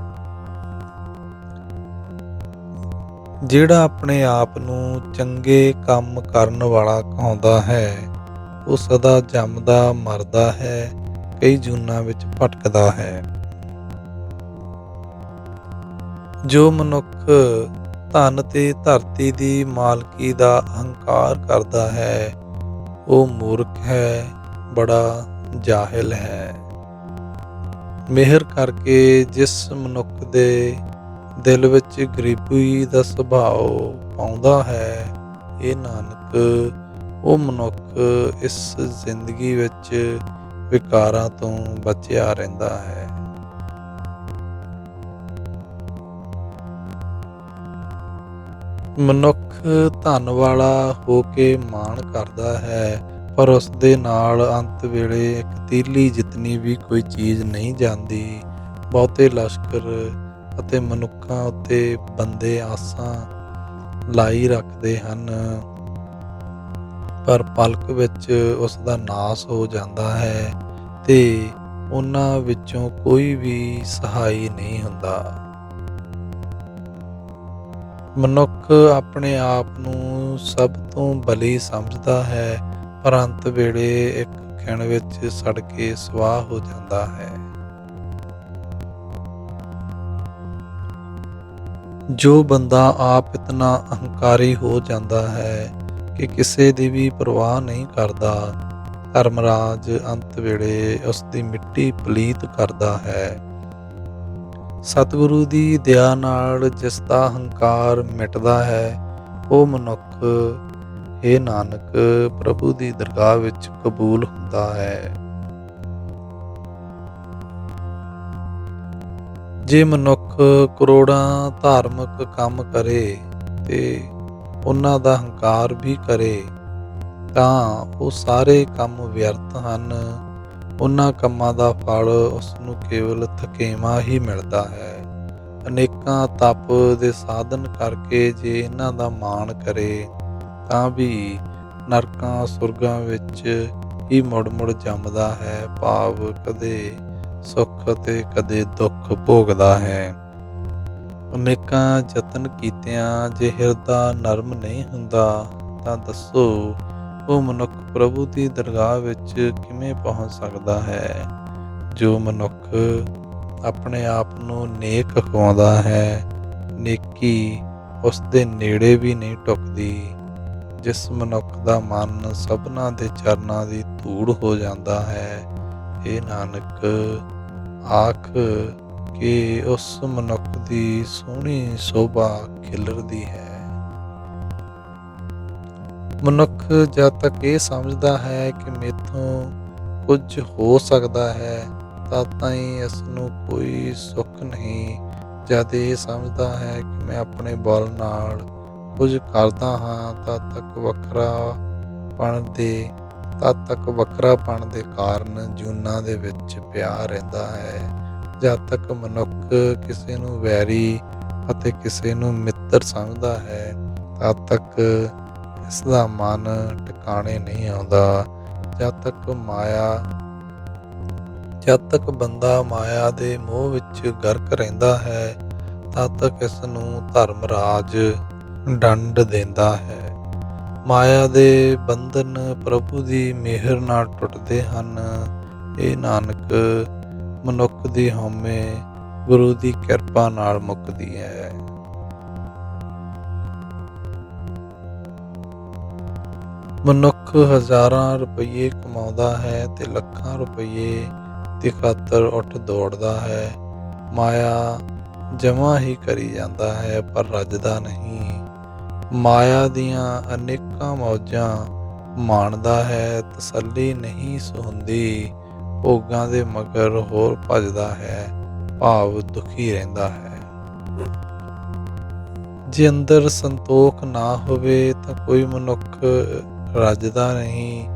ਜਿਹੜਾ ਆਪਣੇ ਆਪ ਨੂੰ ਚੰਗੇ ਕੰਮ ਕਰਨ ਵਾਲਾ ਕਹਾਉਂਦਾ ਹੈ, ਉਹ ਸਦਾ ਜੰਮਦਾ, ਮਰਦਾ ਹੈ, ਕਈ ਜੂਨਾਂ ਵਿੱਚ ਭਟਕਦਾ ਹੈ। ਜੋ ਮਨੁੱਖ ਧਨ ਤੇ ਧਰਤੀ ਦੀ ਮਾਲਕੀ ਦਾ ਅਹੰਕਾਰ ਕਰਦਾ ਹੈ। ਉਹ ਮੂਰਖ ਹੈ, ਬੜਾ ਜਾਹਿਲ ਹੈ। ਮਿਹਰ ਕਰਕੇ ਜਿਸ ਮਨੁੱਖ ਦੇ ਦਿਲ ਵਿੱਚ ਗਰੀਬੀ ਦਾ ਸੁਭਾਅ ਪਾਉਂਦਾ ਹੈ ਇਹ ਨਾਨਕ, ਉਹ ਮਨੁੱਖ ਇਸ ਜ਼ਿੰਦਗੀ ਵਿੱਚ ਵਿਕਾਰਾਂ ਤੋਂ ਬਚਿਆ ਰਹਿੰਦਾ ਹੈ। ਮਨੁੱਖ ਧਨ ਵਾਲਾ ਹੋ ਕੇ ਮਾਣ ਕਰਦਾ ਹੈ, ਪਰ ਉਸ ਦੇ ਨਾਲ ਅੰਤ ਵੇਲੇ ਇੱਕ ਤੀਲੀ ਜਿਤਨੀ ਵੀ ਕੋਈ ਚੀਜ਼ ਨਹੀਂ ਜਾਂਦੀ। ਬਹੁਤੇ ਲਸ਼ਕਰ ਅਤੇ ਮਨੁੱਖਾਂ ਉੱਤੇ ਬੰਦੇ ਆਸਾਂ ਲਾਈ ਰੱਖਦੇ ਹਨ, ਪਰ ਪਲਕ ਵਿੱਚ ਉਸ ਦਾ ਨਾਸ ਹੋ ਜਾਂਦਾ ਹੈ ਤੇ ਉਹਨਾਂ ਵਿੱਚੋਂ ਕੋਈ ਵੀ ਸਹਾਈ ਨਹੀਂ ਹੁੰਦਾ। ਮਨੁੱਖ ਆਪਣੇ ਆਪ ਨੂੰ ਸਭ ਤੋਂ ਬਲੀ ਸਮਝਦਾ ਹੈ, ਪਰ ਅੰਤ ਵੇਲੇ ਇੱਕ ਖਿਣ ਵਿੱਚ ਸੜ ਕੇ ਸਵਾਹ ਹੋ ਜਾਂਦਾ ਹੈ। ਜੋ ਬੰਦਾ ਆਪ ਇਤਨਾ ਅਹੰਕਾਰੀ ਹੋ ਜਾਂਦਾ ਹੈ ਕਿ ਕਿਸੇ ਦੀ ਵੀ ਪਰਵਾਹ ਨਹੀਂ ਕਰਦਾ, ਧਰਮਰਾਜ ਅੰਤ ਵੇਲੇ ਉਸ ਦੀ ਮਿੱਟੀ ਪਲੀਤ ਕਰਦਾ ਹੈ। ਸਤਿਗੁਰੂ ਦੀ ਦਇਆ ਨਾਲ ਜਿਸ ਦਾ ਹੰਕਾਰ ਮਿਟਦਾ ਹੈ, ਉਹ ਮਨੁੱਖ ਇਹ ਨਾਨਕ, ਪ੍ਰਭੂ ਦੀ ਦਰਗਾਹ ਵਿੱਚ ਕਬੂਲ ਹੁੰਦਾ ਹੈ। ਜੇ ਮਨੁੱਖ ਕਰੋੜਾਂ ਧਾਰਮਿਕ ਕੰਮ ਕਰੇ ਤੇ ਉਹਨਾਂ ਦਾ ਹੰਕਾਰ ਵੀ ਕਰੇ, ਤਾਂ ਉਹ ਸਾਰੇ ਕੰਮ ਵਿਅਰਥ ਹਨ। ਉਹਨਾਂ ਕੰਮਾਂ ਦਾ ਫਲ ਉਸ ਨੂੰ ਕੇਵਲ ਥਕੇਵਾ ਹੀ ਮਿਲਦਾ ਹੈ। ਅਨੇਕਾਂ ਤਪ ਦੇ ਸਾਧਨ ਕਰਕੇ ਜੇ ਇਹਨਾਂ ਦਾ ਮਾਣ ਕਰੇ, ਤਾਂ ਵੀ ਨਰਕਾਂ ਸੁਰਗਾਂ ਵਿੱਚ ਹੀ ਮੁੜ-ਮੁੜ ਜੰਮਦਾ ਹੈ। ਭਾਵ ਕਦੇ ਸੁੱਖ ਤੇ ਕਦੇ ਦੁੱਖ ਭੋਗਦਾ ਹੈ। ਅਨੇਕਾਂ ਯਤਨ ਕੀਤਿਆਂ ਜੇ ਹਿਰਦਾ ਨਰਮ ਨਹੀਂ ਹੁੰਦਾ, ਤਾਂ ਦੱਸੋ ਉਹ ਮਨੁੱਖ ਪ੍ਰਭੂ ਦੀ ਦਰਗਾਹ ਵਿੱਚ ਕਿਵੇਂ ਪਹੁੰਚ ਸਕਦਾ ਹੈ? ਜੋ ਮਨੁੱਖ ਆਪਣੇ ਆਪ ਨੂੰ ਨੇਕ ਖਵਾਉਂਦਾ ਹੈ, ਨੇਕੀ ਉਸ ਦੇ ਨੇੜੇ ਵੀ ਨਹੀਂ ਟੁੱਕਦੀ, ਜਿਸ ਮਨੁੱਖ ਦਾ ਮਨ ਸਭਨਾ ਦੇ ਚਰਨਾਂ ਦੀ ਧੂੜ ਹੋ ਜਾਂਦਾ ਹੈ। ਇਹ ਨਾਨਕ, ਆਖ ਕਿ ਉਸ ਮਨੁੱਖ ਦੀ ਸੋਹਣੀ ਸੋਭਾ ਖਿਲਰਦੀ ਹੈ। ਮਨੁੱਖ ਜਦ ਤੱਕ ਇਹ ਸਮਝਦਾ ਹੈ ਕਿ ਮੇਥੋਂ ਕੁਝ ਹੋ ਸਕਦਾ ਹੈ ਤਦ ਤਾਈਂ ਇਸ ਨੂੰ ਕੋਈ ਸੁੱਖ ਨਹੀਂ। ਜਦ ਇਹ ਸਮਝਦਾ ਹੈ ਕਿ ਮੈਂ ਆਪਣੇ ਬਲ ਨਾਲ ਕੁਝ ਕਰਦਾ ਹਾਂ ਤਦ ਤੱਕ ਵੱਖਰਾ ਪਣ ਦੇ ਤਦ ਤੱਕ ਵੱਖਰਾਪਣ ਦੇ ਕਾਰਨ ਜੂਨਾਂ ਦੇ ਵਿੱਚ ਪਿਆ ਰਹਿੰਦਾ ਹੈ। ਜਦ ਤੱਕ ਮਨੁੱਖ ਕਿਸੇ ਨੂੰ ਵੈਰੀ ਅਤੇ ਕਿਸੇ ਨੂੰ ਮਿੱਤਰ ਸਮਝਦਾ ਹੈ ਤਦ ਤੱਕ ਇਸ ਦਾ ਮਨ ਟਿਕਾਣੇ ਨਹੀਂ ਆਉਂਦਾ। ਜਦ ਤੱਕ ਮਾਇਆ, ਜਦ ਤੱਕ ਬੰਦਾ ਮਾਇਆ ਦੇ ਮੋਹ ਵਿੱਚ ਗਰਕ ਰਹਿੰਦਾ ਹੈ, ਤਦ ਤੱਕ ਇਸ ਨੂੰ ਧਰਮ ਰਾਜ ਡੰਡ ਦਿੰਦਾ ਹੈ। ਮਾਇਆ ਦੇ ਬੰਧਨ ਪ੍ਰਭੂ ਦੀ ਮਿਹਰ ਨਾਲ ਟੁੱਟਦੇ ਹਨ। ਇਹ ਨਾਨਕ, ਮਨੁੱਖ ਦੀ ਹਉਮੈ ਗੁਰੂ ਦੀ ਕਿਰਪਾ ਨਾਲ ਮੁੱਕਦੀ ਹੈ। ਮਨੁੱਖ ਹਜ਼ਾਰਾਂ ਰੁਪਏ ਕਮਾਉਂਦਾ ਹੈ ਤੇ ਲੱਖਾਂ ਰੁਪਏ ਦੀ ਖਾਤਰ ਉੱਠ ਦੌੜਦਾ ਹੈ। ਮਾਇਆ ਜਮਾ ਹੀ ਕਰੀ ਜਾਂਦਾ ਹੈ, ਪਰ ਰੱਜਦਾ ਨਹੀਂ। ਮਾਇਆ ਦੀਆਂ ਅਨੇਕਾਂ ਮੌਜਾਂ ਮਾਣਦਾ ਹੈ, ਤਸੱਲੀ ਨਹੀਂ ਸੁਹੰਦੀ ਭੋਗਾਂ ਦੇ ਮਗਰ ਹੋਰ ਭਜਦਾ ਹੈ, ਭਾਵ ਦੁਖੀ ਰਹਿੰਦਾ ਹੈ। ਜੇ ਅੰਦਰ ਸੰਤੋਖ ਨਾ ਹੋਵੇ ਤਾਂ ਕੋਈ ਮਨੁੱਖ ਰੱਜਦਾ ਨਹੀਂ।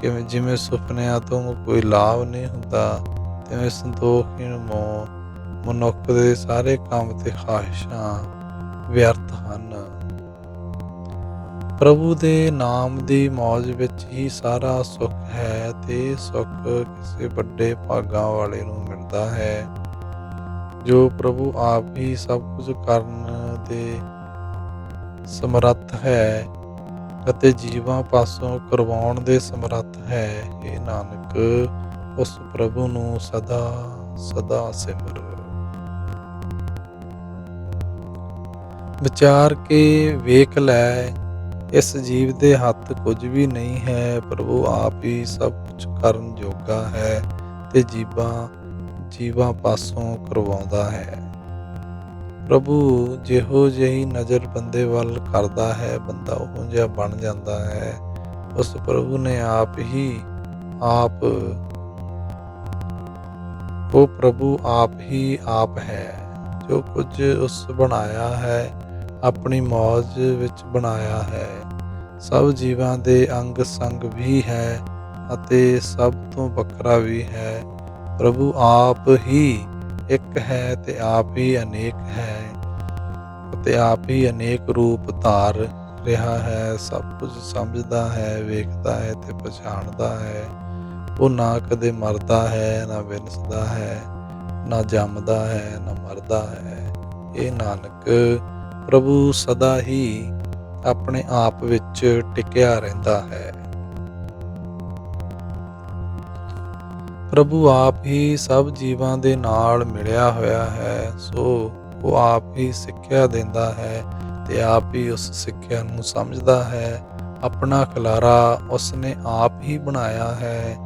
ਕਿਵੇਂ ਜਿਵੇਂ ਸੁਪਨਿਆਂ ਤੋਂ ਕੋਈ ਲਾਭ ਨਹੀਂ ਹੁੰਦਾ, ਤਿਵੇਂ ਸੰਤੋਖਹੀਣ ਮੋ ਮਨੁੱਖ ਦੇ ਸਾਰੇ ਕੰਮ ਤੇ ਖਾਹਿਸ਼ਾਂ ਵਿਅਰਥ ਹਨ। ਪ੍ਰਭੂ ਦੇ ਨਾਮ ਦੀ ਮੌਜ ਵਿੱਚ ਹੀ ਸਾਰਾ ਸੁੱਖ ਹੈ ਤੇ ਸੁੱਖ ਕਿਸੇ ਵੱਡੇ ਭਾਗਾਂ ਵਾਲੇ ਨੂੰ ਮਿਲਦਾ ਹੈ। ਜੋ ਪ੍ਰਭੂ ਆਪ ਹੀ ਸਭ ਕੁਝ ਕਰਨ ਦੇ ਸਮਰੱਥ ਹੈ ਅਤੇ ਜੀਵਾਂ ਪਾਸੋਂ ਕਰਵਾਉਣ ਦੇ ਸਮਰੱਥ ਹੈ। ਇਹ ਨਾਨਕ, ਉਸ ਪ੍ਰਭੂ ਨੂੰ ਸਦਾ ਸਦਾ ਸਿਮਰ। ਵਿਚਾਰ ਕੇ ਵੇਖ ਲੈ, ਇਸ ਜੀਵ ਦੇ ਹੱਥ ਕੁਝ ਵੀ ਨਹੀਂ ਹੈ, ਪ੍ਰਭੂ ਆਪ ਹੀ ਸਭ ਕੁਝ ਕਰਨ ਜੋਗਾ ਹੈ ਤੇ ਜੀਵਾਂ ਜੀਵਾਂ ਪਾਸੋਂ ਕਰਵਾਉਂਦਾ ਹੈ। ਪ੍ਰਭੂ, ਜਿਹੋ ਜਿਹੀ ਨਜ਼ਰ ਬੰਦੇ ਵੱਲ ਕਰਦਾ ਹੈ, ਬੰਦਾ ਉਹ ਜਿਹਾ ਬਣ ਜਾਂਦਾ ਹੈ। ਉਸ ਪ੍ਰਭੂ ਨੇ ਆਪ ਹੀ ਆਪ, ਉਹ ਪ੍ਰਭੂ ਆਪ ਹੀ ਆਪ ਹੈ। ਜੋ ਕੁਝ ਉਸ ਬਣਾਇਆ ਹੈ, ਆਪਣੀ ਮੌਜ ਵਿੱਚ ਬਣਾਇਆ ਹੈ। ਸਭ ਜੀਵਾਂ ਦੇ ਅੰਗ ਸੰਗ ਵੀ ਹੈ ਅਤੇ ਸਭ ਤੋਂ ਵੱਖਰਾ ਵੀ ਹੈ। ਪ੍ਰਭੂ ਆਪ ਹੀ ਇੱਕ ਹੈ ਤੇ ਆਪ ਹੀ ਅਨੇਕ ਹੈ ਅਤੇ ਆਪ ਹੀ ਅਨੇਕ ਰੂਪ ਧਾਰ ਰਿਹਾ ਹੈ, ਸਭ ਕੁਝ ਸਮਝਦਾ ਹੈ, ਵੇਖਦਾ ਹੈ ਤੇ ਪਛਾਣਦਾ ਹੈ। ਉਹ ਨਾ ਕਦੇ ਮਰਦਾ ਹੈ, ਨਾ ਵਿਨਸਦਾ ਹੈ, ਨਾ ਜੰਮਦਾ ਹੈ, ਨਾ ਮਰਦਾ ਹੈ। ਇਹ ਨਾਨਕ ਪ੍ਰਭੂ ਸਦਾ ਹੀ ਆਪਣੇ ਆਪ ਵਿੱਚ ਟਿਕਿਆ ਰਹਿੰਦਾ ਹੈ। ਪ੍ਰਭੂ ਆਪ ਹੀ ਸਭ ਜੀਵਾਂ ਦੇ ਨਾਲ ਮਿਲਿਆ ਹੋਇਆ ਹੈ, ਸੋ ਉਹ ਆਪ ਹੀ ਸਿੱਖਿਆ ਦਿੰਦਾ ਹੈ ਤੇ ਆਪ ਹੀ ਉਸ ਸਿੱਖਿਆ ਨੂੰ ਸਮਝਦਾ ਹੈ। ਆਪਣਾ ਖਿਲਾਰਾ ਉਸਨੇ ਆਪ ਹੀ ਬਣਾਇਆ ਹੈ।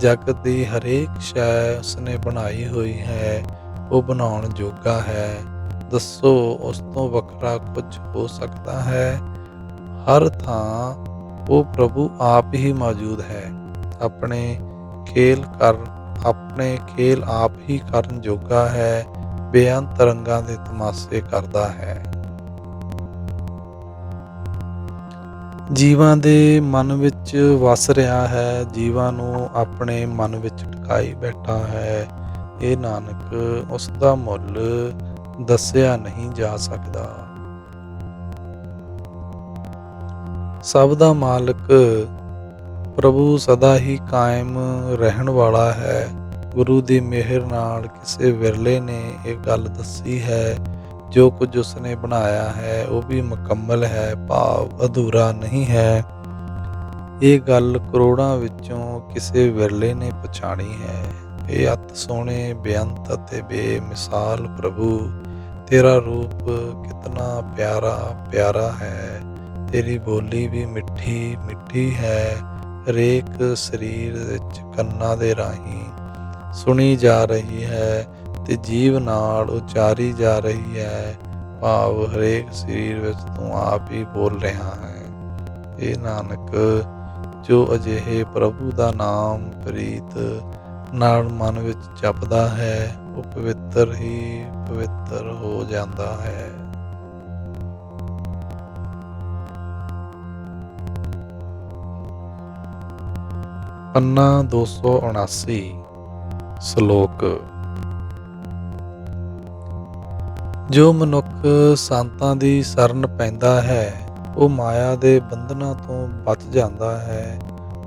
ਜਗਤ ਦੀ ਹਰੇਕ ਸ਼ੈ ਉਸਨੇ ਬਣਾਈ ਹੋਈ ਹੈ, ਉਹ ਬਣਾਉਣ ਜੋਗਾ ਹੈ। ਦੱਸੋ, ਉਸ ਤੋਂ ਵੱਖਰਾ ਕੁਝ ਹੋ ਸਕਦਾ ਹੈ? ਹਰ ਥਾਂ ਉਹ ਪ੍ਰਭੂ ਆਪ ਹੀ ਮੌਜੂਦ ਹੈ। ਆਪਣੇ ਖੇਲ ਕਰ ਆਪਣੇ ਖੇਲ ਆਪ ਹੀ ਕਰਨ ਜੋਗਾ ਹੈ ਬੇਅੰਤ ਰੰਗਾਂ ਦੇ ਤਮਾਸ਼ੇ ਕਰਦਾ ਹੈ। ਜੀਵਾਂ ਦੇ ਮਨ ਵਿੱਚ ਵਸ ਰਿਹਾ ਹੈ, ਜੀਵਾਂ ਨੂੰ ਆਪਣੇ ਮਨ ਵਿੱਚ ਟਿਕਾਈ ਬੈਠਾ ਹੈ। ਇਹ ਨਾਨਕ ਉਸ ਦਾ ਮੁੱਲ ਦੱਸਿਆ ਨਹੀਂ ਜਾ ਸਕਦਾ। ਸਭ ਦਾ ਮਾਲਕ ਪ੍ਰਭੂ ਸਦਾ ਹੀ ਕਾਇਮ ਰਹਿਣ ਵਾਲਾ ਹੈ। ਗੁਰੂ ਦੀ ਮਿਹਰ ਨਾਲ ਕਿਸੇ ਵਿਰਲੇ ਨੇ ਇਹ ਗੱਲ ਦੱਸੀ ਹੈ, ਜੋ ਕੁਝ ਉਸਨੇ ਬਣਾਇਆ ਹੈ, ਉਹ ਵੀ ਮੁਕੰਮਲ ਹੈ, ਭਾਵ ਅਧੂਰਾ ਨਹੀਂ ਹੈ। ਇਹ ਗੱਲ ਕਰੋੜਾਂ ਵਿੱਚੋਂ ਕਿਸੇ ਵਿਰਲੇ ਨੇ ਪਛਾਣੀ ਹੈ। ਇਹ ਅਤ ਸੋਹਣੇ, ਬੇਅੰਤ ਅਤੇ ਬੇਮਿਸਾਲ ਪ੍ਰਭੂ, ਤੇਰਾ ਰੂਪ ਕਿਤਨਾ ਪਿਆਰਾ ਪਿਆਰਾ ਹੈ। ਤੇਰੀ ਬੋਲੀ ਵੀ ਮਿੱਠੀ ਮਿੱਠੀ ਹੈ। ਹਰੇਕ ਸਰੀਰ ਵਿੱਚ ਕੰਨਾਂ ਦੇ ਰਾਹੀਂ ਸੁਣੀ ਜਾ ਰਹੀ ਹੈ ਤੇ ਜੀਵ ਨਾਲ ਉਚਾਰੀ ਜਾ ਰਹੀ ਹੈ। ਭਾਵ ਹਰੇਕ ਸਰੀਰ ਵਿੱਚ ਤੂੰ ਆਪ ਹੀ ਬੋਲ ਰਿਹਾ ਹੈ। ਇਹ ਨਾਨਕ, ਜੋ ਅਜਿਹੇ ਪ੍ਰਭੂ ਦਾ ਨਾਮ ਪ੍ਰੀਤ ਨਾਲ ਮਨ ਵਿੱਚ ਜਪਦਾ ਹੈ, ਉਹ ਪਵਿੱਤਰ ਹੀ ਪਵਿੱਤਰ ਹੋ ਜਾਂਦਾ ਹੈ। ਪੰਨਾ 279 ਸ਼ਲੋਕ। ਜੋ ਮਨੁੱਖ ਸੰਤਾਂ ਦੀ ਸ਼ਰਨ ਪੈਂਦਾ ਹੈ, ਉਹ ਮਾਇਆ ਦੇ ਬੰਧਨਾਂ ਤੋਂ ਬਚ ਜਾਂਦਾ ਹੈ।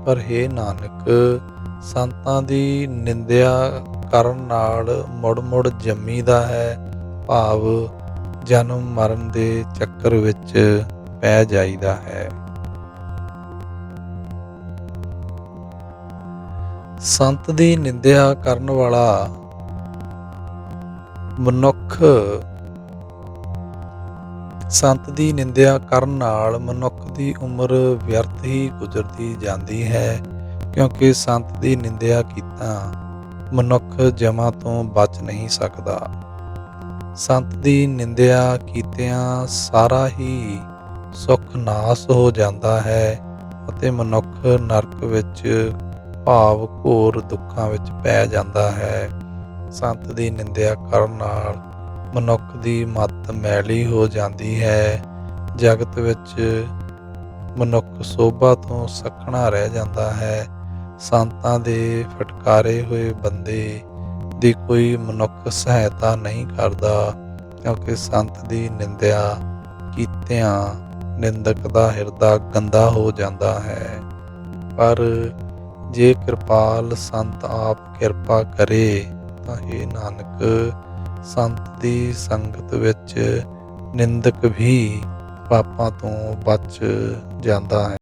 ਪਰ हे ਨਾਨਕ, ਸੰਤਾਂ ਦੀ ਨਿੰਦਿਆ ਕਰਨ ਨਾਲ ਮੁੜ-ਮੁੜ ਜੰਮੀਦਾ ਹੈ, ਭਾਵ ਜਨਮ ਮਰਨ ਦੇ ਚੱਕਰ ਵਿੱਚ ਪੈ ਜਾਈਦਾ ਹੈ। ਸੰਤ ਦੀ ਨਿੰਦਿਆ ਕਰਨ ਵਾਲਾ ਮਨੁੱਖ ਸੰਤ ਦੀ ਨਿੰਦਿਆ ਕਰਨ ਨਾਲ ਮਨੁੱਖ ਦੀ ਉਮਰ ਵਿਅਰਥ ਹੀ ਗੁਜ਼ਰਦੀ ਜਾਂਦੀ ਹੈ, ਕਿਉਂਕਿ ਸੰਤ ਦੀ ਨਿੰਦਿਆ ਕੀਤਾ ਮਨੁੱਖ ਜਮਾ ਤੋਂ ਬਚ ਨਹੀਂ ਸਕਦਾ। ਸੰਤ ਦੀ ਨਿੰਦਿਆ ਕੀਤਿਆਂ ਸਾਰਾ ਹੀ ਸੁੱਖ ਨਾਸ ਹੋ ਜਾਂਦਾ ਹੈ ਅਤੇ ਮਨੁੱਖ ਨਰਕ ਵਿੱਚ ਭਾਵ ਘੋਰ ਦੁੱਖਾਂ ਵਿੱਚ ਪੈ ਜਾਂਦਾ ਹੈ। ਸੰਤ ਦੀ ਨਿੰਦਿਆ ਕਰਨ ਨਾਲ ਮਨੁੱਖ ਦੀ ਮਤ ਮੈਲੀ ਹੋ ਜਾਂਦੀ ਹੈ। ਜਗਤ ਵਿੱਚ ਮਨੁੱਖ ਸੋਭਾ ਤੋਂ ਸਖਣਾ ਰਹਿ ਜਾਂਦਾ ਹੈ। ਸੰਤਾਂ ਦੇ ਫਟਕਾਰੇ ਹੋਏ ਬੰਦੇ ਦੀ ਕੋਈ ਮਨੁੱਖ ਸਹਾਇਤਾ ਨਹੀਂ ਕਰਦਾ, ਕਿਉਂਕਿ ਸੰਤ ਦੀ ਨਿੰਦਿਆ ਕੀਤਿਆਂ ਨਿੰਦਕ ਦਾ ਹਿਰਦਾ ਗੰਦਾ ਹੋ ਜਾਂਦਾ ਹੈ। ਪਰ ਜੇ ਕਿਰਪਾਲ ਸੰਤ ਆਪ ਕਿਰਪਾ ਕਰੇ, ਤਾਂ ਇਹ ਨਾਨਕ, ਸੰਤ ਦੀ ਸੰਗਤ ਵਿੱਚ ਨਿੰਦਕ ਵੀ ਪਾਪਾਂ ਤੋਂ ਬਚ ਜਾਂਦਾ ਹੈ।